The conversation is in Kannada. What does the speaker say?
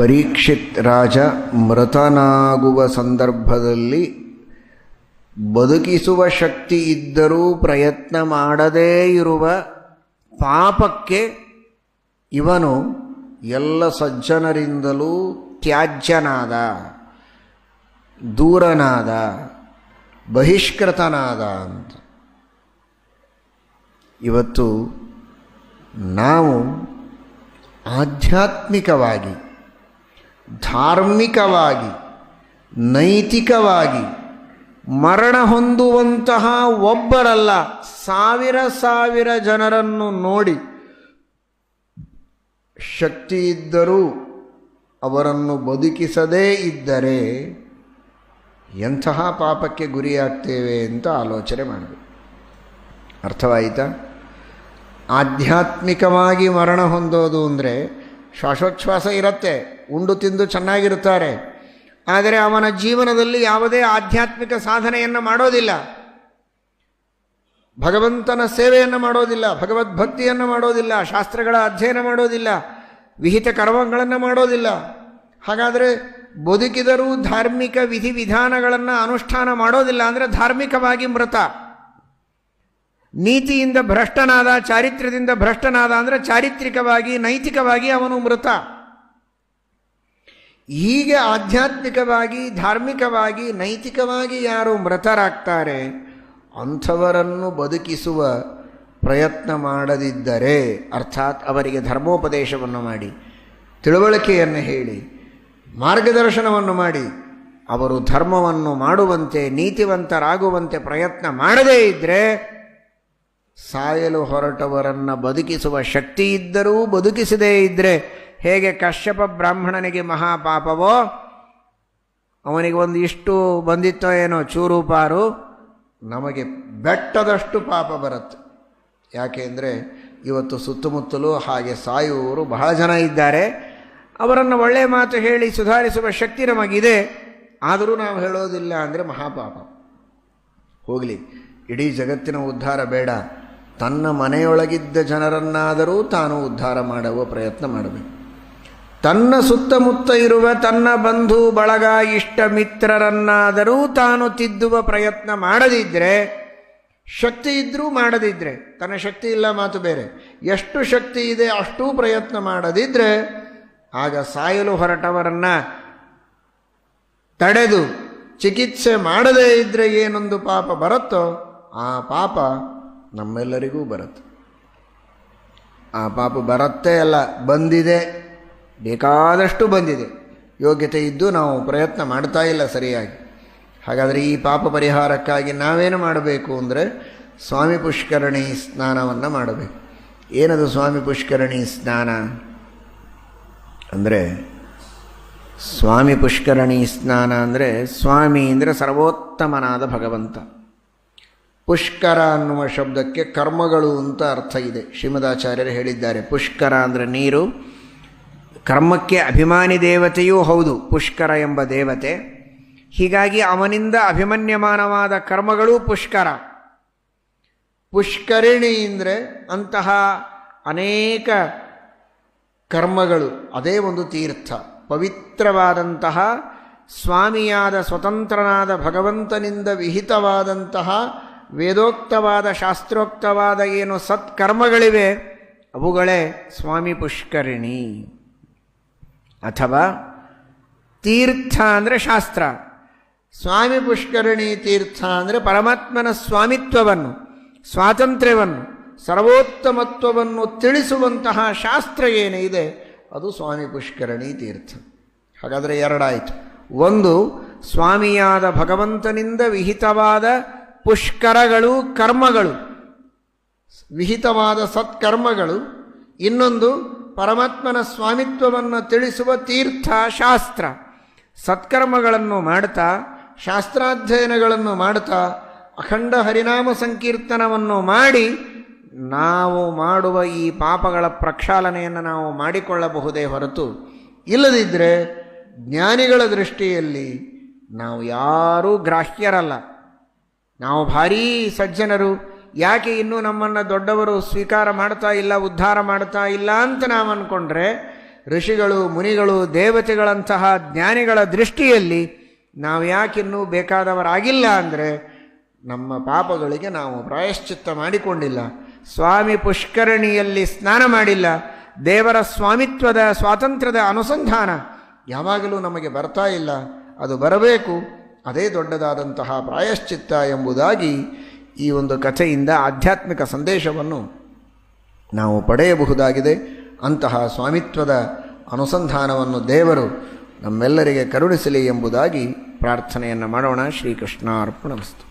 ಪರೀಕ್ಷಿತ್ ರಾಜ ಮೃತನಾಗುವ ಸಂದರ್ಭದಲ್ಲಿ ಬದುಕಿಸುವ ಶಕ್ತಿ ಇದ್ದರೂ ಪ್ರಯತ್ನ ಮಾಡದೇ ಇರುವ ಪಾಪಕ್ಕೆ ಇವನು ಎಲ್ಲ ಸಜ್ಜನರಿಂದಲೂ ತ್ಯಾಜ್ಯನಾದ, ದೂರನಾದ, ಬಹಿಷ್ಕೃತನಾದ ಅಂತ. ಇವತ್ತು ನಾವು ಆಧ್ಯಾತ್ಮಿಕವಾಗಿ ಧಾರ್ಮಿಕವಾಗಿ, ನೈತಿಕವಾಗಿ ಮರಣ ಹೊಂದುವಂತಹ ಒಬ್ಬರಲ್ಲ, ಸಾವಿರ ಸಾವಿರ ಜನರನ್ನು ನೋಡಿ ಶಕ್ತಿ ಇದ್ದರೂ ಅವರನ್ನು ಬದುಕಿಸದೇ ಇದ್ದರೆ ಎಂತಹ ಪಾಪಕ್ಕೆ ಗುರಿಯಾಗ್ತೇವೆ ಅಂತ ಆಲೋಚನೆ ಮಾಡಬೇಕು ಅರ್ಥವಾಯಿತಾ? ಆಧ್ಯಾತ್ಮಿಕವಾಗಿ ಮರಣ ಹೊಂದೋದು ಅಂದರೆ ಶ್ವಾಸೋಚ್ಛ್ವಾಸ ಇರುತ್ತೆ. ಉಂಡು ತಿಂದು ಚೆನ್ನಾಗಿರುತ್ತಾರೆ. ಆದರೆ ಅವನ ಜೀವನದಲ್ಲಿ ಯಾವುದೇ ಆಧ್ಯಾತ್ಮಿಕ ಸಾಧನೆಯನ್ನು ಮಾಡೋದಿಲ್ಲ. ಭಗವಂತನ ಸೇವೆಯನ್ನು ಮಾಡೋದಿಲ್ಲ ಭಗವದ್ಭಕ್ತಿಯನ್ನು ಮಾಡೋದಿಲ್ಲ, ಶಾಸ್ತ್ರಗಳ ಅಧ್ಯಯನ ಮಾಡೋದಿಲ್ಲ, ವಿಹಿತ ಕರ್ಮಗಳನ್ನು ಮಾಡೋದಿಲ್ಲ. ಹಾಗಾದರೆ ಬದುಕಿದರೂ ಧಾರ್ಮಿಕ ವಿಧಿವಿಧಾನಗಳನ್ನು ಅನುಷ್ಠಾನ ಮಾಡೋದಿಲ್ಲ ಅಂದರೆ ಧಾರ್ಮಿಕವಾಗಿ ಮೃತ. ನೀತಿಯಿಂದ ಭ್ರಷ್ಟನಾದ, ಚಾರಿತ್ರ್ಯದಿಂದ ಭ್ರಷ್ಟನಾದ ಅಂದರೆ ಚಾರಿತ್ರಿಕವಾಗಿ, ನೈತಿಕವಾಗಿ ಅವನು ಮೃತ. ಹೀಗೆ ಆಧ್ಯಾತ್ಮಿಕವಾಗಿ, ಧಾರ್ಮಿಕವಾಗಿ, ನೈತಿಕವಾಗಿ ಯಾರು ಮೃತರಾಗ್ತಾರೆ, ಅಂಥವರನ್ನು ಬದುಕಿಸುವ ಪ್ರಯತ್ನ ಮಾಡದಿದ್ದರೆ, ಅರ್ಥಾತ್ ಅವರಿಗೆ ಧರ್ಮೋಪದೇಶವನ್ನು ಮಾಡಿ, ತಿಳುವಳಿಕೆಯನ್ನು ಹೇಳಿ, ಮಾರ್ಗದರ್ಶನವನ್ನು ಮಾಡಿ, ಅವರು ಧರ್ಮವನ್ನು ಮಾಡುವಂತೆ, ನೀತಿವಂತರಾಗುವಂತೆ ಪ್ರಯತ್ನ ಮಾಡದೇ ಇದ್ದರೆ ಸಾಯಲು ಹೊರಟವರನ್ನು ಬದುಕಿಸುವ ಶಕ್ತಿ ಇದ್ದರೂ ಬದುಕಿಸದೇ ಇದ್ದರೆ ಹೇಗೆ ಕಶ್ಯಪ ಬ್ರಾಹ್ಮಣನಿಗೆ ಮಹಾಪಾಪವೋ, ಅವನಿಗೆ ಒಂದು ಇಷ್ಟು ಬಂದಿತ್ತೋ ಏನೋ ಚೂರು ಪಾರು, ನಮಗೆ ಬೆಟ್ಟದಷ್ಟು ಪಾಪ ಬರುತ್ತೆ. ಯಾಕೆಂದರೆ ಇವತ್ತು ಸುತ್ತಮುತ್ತಲೂ ಹಾಗೆ ಸಾಯುವವರು ಬಹಳ ಜನ ಇದ್ದಾರೆ. ಅವರನ್ನು ಒಳ್ಳೆಯ ಮಾತು ಹೇಳಿ ಸುಧಾರಿಸುವ ಶಕ್ತಿ ನಮಗಿದೆ. ಆದರೂ ನಾವು ಹೇಳೋದಿಲ್ಲ ಅಂದರೆ ಮಹಾಪಾಪ. ಹೋಗಲಿ, ಇಡೀ ಜಗತ್ತಿನ ಉದ್ಧಾರ ಬೇಡ. ತನ್ನ ಮನೆಯೊಳಗಿದ್ದ ಜನರನ್ನಾದರೂ ತಾನು ಉದ್ಧಾರ ಮಾಡುವ ಪ್ರಯತ್ನ ಮಾಡಬೇಕು. ತನ್ನ ಸುತ್ತಮುತ್ತ ಇರುವ ತನ್ನ ಬಂಧು ಬಳಗ ಇಷ್ಟ ಮಿತ್ರರನ್ನಾದರೂ ತಾನು ತಿದ್ದುವ ಪ್ರಯತ್ನ ಮಾಡದಿದ್ದರೆ ಶಕ್ತಿ ಇದ್ದರೂ ಮಾಡದಿದ್ದರೆ ತನ್ನ ಶಕ್ತಿ ಇಲ್ಲ ಮಾತು ಬೇರೆ, ಎಷ್ಟು ಶಕ್ತಿ ಇದೆ ಅಷ್ಟೂ ಪ್ರಯತ್ನ ಮಾಡದಿದ್ದರೆ ಆಗ ಸಾಯಲು ಹೊರಟವರನ್ನು ತಡೆದು ಚಿಕಿತ್ಸೆ ಮಾಡದೇ ಇದ್ದರೆ ಏನೊಂದು ಪಾಪ ಬರುತ್ತೋ, ಆ ಪಾಪ ನಮ್ಮೆಲ್ಲರಿಗೂ ಬರುತ್ತೆ. ಆ ಪಾಪ ಬರತ್ತೇ ಅಲ್ಲ, ಬಂದಿದೆ. ಬೇಕಾದಷ್ಟು ಬಂದಿದೆ. ಯೋಗ್ಯತೆ ಇದ್ದು ನಾವು ಪ್ರಯತ್ನ ಮಾಡ್ತಾ ಇಲ್ಲ ಸರಿಯಾಗಿ. ಹಾಗಾದರೆ ಈ ಪಾಪ ಪರಿಹಾರಕ್ಕಾಗಿ ನಾವೇನು ಮಾಡಬೇಕು ಅಂದರೆ ಸ್ವಾಮಿ ಪುಷ್ಕರಣಿ ಸ್ನಾನವನ್ನು ಮಾಡಬೇಕು. ಏನದು ಸ್ವಾಮಿ ಪುಷ್ಕರಣಿ ಸ್ನಾನ? ಅಂದರೆ ಸ್ವಾಮಿ ಪುಷ್ಕರಣಿ ಸ್ನಾನ ಅಂದರೆ ಸ್ವಾಮಿ ಅಂದರೆ ಸರ್ವೋತ್ತಮನಾದ ಭಗವಂತ. ಪುಷ್ಕರ ಅನ್ನುವ ಶಬ್ದಕ್ಕೆ ಕರ್ಮಗಳು ಅಂತ ಅರ್ಥ ಇದೆ. ಶ್ರೀಮದಾಚಾರ್ಯರು ಹೇಳಿದ್ದಾರೆ. ಪುಷ್ಕರ ಅಂದರೆ ನೀರು ಕರ್ಮಕ್ಕೆ ಅಭಿಮಾನಿ ದೇವತೆಯೂ ಹೌದು, ಪುಷ್ಕರ ಎಂಬ ದೇವತೆ. ಹೀಗಾಗಿ ಅವನಿಂದ ಅಭಿಮನ್ಯಮಾನವಾದ ಕರ್ಮಗಳೂ ಪುಷ್ಕರ. ಪುಷ್ಕರಿಣಿ ಅಂದರೆ ಅಂತಹ ಅನೇಕ ಕರ್ಮಗಳು, ಅದೇ ಒಂದು ತೀರ್ಥ. ಪವಿತ್ರವಾದಂತಹ, ಸ್ವಾಮಿಯಾದ ಸ್ವತಂತ್ರನಾದ ಭಗವಂತನಿಂದ ವಿಹಿತವಾದಂತಹ, ವೇದೋಕ್ತವಾದ, ಶಾಸ್ತ್ರೋಕ್ತವಾದ ಏನು ಸತ್ಕರ್ಮಗಳಿವೆ, ಅವುಗಳೇ ಸ್ವಾಮಿ ಪುಷ್ಕರಿಣಿ. ಅಥವಾ ತೀರ್ಥ ಅಂದರೆ ಶಾಸ್ತ್ರ. ಸ್ವಾಮಿ ಪುಷ್ಕರಣಿ ತೀರ್ಥ ಅಂದರೆ ಪರಮಾತ್ಮನ ಸ್ವಾಮಿತ್ವವನ್ನು, ಸ್ವಾತಂತ್ರ್ಯವನ್ನು, ಸರ್ವೋತ್ತಮತ್ವವನ್ನು ತಿಳಿಸುವಂತಹ ಶಾಸ್ತ್ರ ಏನಿದೆ, ಅದು ಸ್ವಾಮಿ ಪುಷ್ಕರಣಿ ತೀರ್ಥ. ಹಾಗಾದರೆ ಎರಡಾಯಿತು. ಒಂದು, ಸ್ವಾಮಿಯಾದ ಭಗವಂತನಿಂದ ವಿಹಿತವಾದ ಪುಷ್ಕರಗಳು, ಕರ್ಮಗಳು. ವಿಹಿತವಾದ ಸತ್ಕರ್ಮಗಳು. ಇನ್ನೊಂದು ಪರಮಾತ್ಮನ ಸ್ವಾಮಿತ್ವವನ್ನು ತಿಳಿಸುವ ತೀರ್ಥ ಶಾಸ್ತ್ರ ಸತ್ಕರ್ಮಗಳನ್ನು ಮಾಡ್ತಾ, ಶಾಸ್ತ್ರಾಧ್ಯಯನಗಳನ್ನು ಮಾಡ್ತಾ, ಅಖಂಡ ಹರಿನಾಮ ಸಂಕೀರ್ತನವನ್ನು ಮಾಡಿ ನಾವು ಮಾಡುವ ಈ ಪಾಪಗಳ ಪ್ರಕ್ಷಾಲನೆಯನ್ನು ನಾವು ಮಾಡಿಕೊಳ್ಳಬಹುದೇ ಹೊರತು ಇಲ್ಲದಿದ್ದರೆ ಜ್ಞಾನಿಗಳ ದೃಷ್ಟಿಯಲ್ಲಿ ನಾವು ಯಾರೂ ಗ್ರಾಹ್ಯರಲ್ಲ. ನಾವು ಭಾರೀ ಸಜ್ಜನರು. ಯಾಕೆ ಇನ್ನೂ ನಮ್ಮನ್ನು ದೊಡ್ಡವರು ಸ್ವೀಕಾರ ಮಾಡ್ತಾ ಇಲ್ಲ, ಉದ್ಧಾರ ಮಾಡ್ತಾ ಇಲ್ಲ ಅಂತ ನಾವು ಅಂದ್ಕೊಂಡ್ರೆ ಋಷಿಗಳು, ಮುನಿಗಳು, ದೇವತೆಗಳಂತಹ ಜ್ಞಾನಿಗಳ ದೃಷ್ಟಿಯಲ್ಲಿ ನಾವು ಯಾಕಿನ್ನೂ ಬೇಕಾದವರಾಗಿಲ್ಲ ಅಂದರೆ ನಮ್ಮ ಪಾಪಗಳಿಗೆ ನಾವು ಪ್ರಾಯಶ್ಚಿತ್ತ ಮಾಡಿಕೊಂಡಿಲ್ಲ. ಸ್ವಾಮಿ ಪುಷ್ಕರಣಿಯಲ್ಲಿ ಸ್ನಾನ ಮಾಡಿಲ್ಲ. ದೇವರ ಸ್ವಾಮಿತ್ವದ ಸ್ವಾತಂತ್ರ್ಯದ ಅನುಸಂಧಾನ ಯಾವಾಗಲೂ ನಮಗೆ ಬರ್ತಾ ಇಲ್ಲ. ಅದು ಬರಬೇಕು. ಅದೇ ದೊಡ್ಡದಾದಂತಹ ಪ್ರಾಯಶ್ಚಿತ್ತ ಎಂಬುದಾಗಿ ಈ ಒಂದು ಕಥೆಯಿಂದ ಆಧ್ಯಾತ್ಮಿಕ ಸಂದೇಶವನ್ನು ನಾವು ಪಡೆಯಬಹುದಾಗಿದೆ. ಅಂತಹ ಸ್ವಾಮಿತ್ವದ ಅನುಸಂಧಾನವನ್ನು ದೇವರು ನಮ್ಮೆಲ್ಲರಿಗೆ ಕರುಣಿಸಲಿ ಎಂಬುದಾಗಿ ಪ್ರಾರ್ಥನೆಯನ್ನು ಮಾಡೋಣ. ಶ್ರೀಕೃಷ್ಣ ಅರ್ಪಣಮಸ್ತು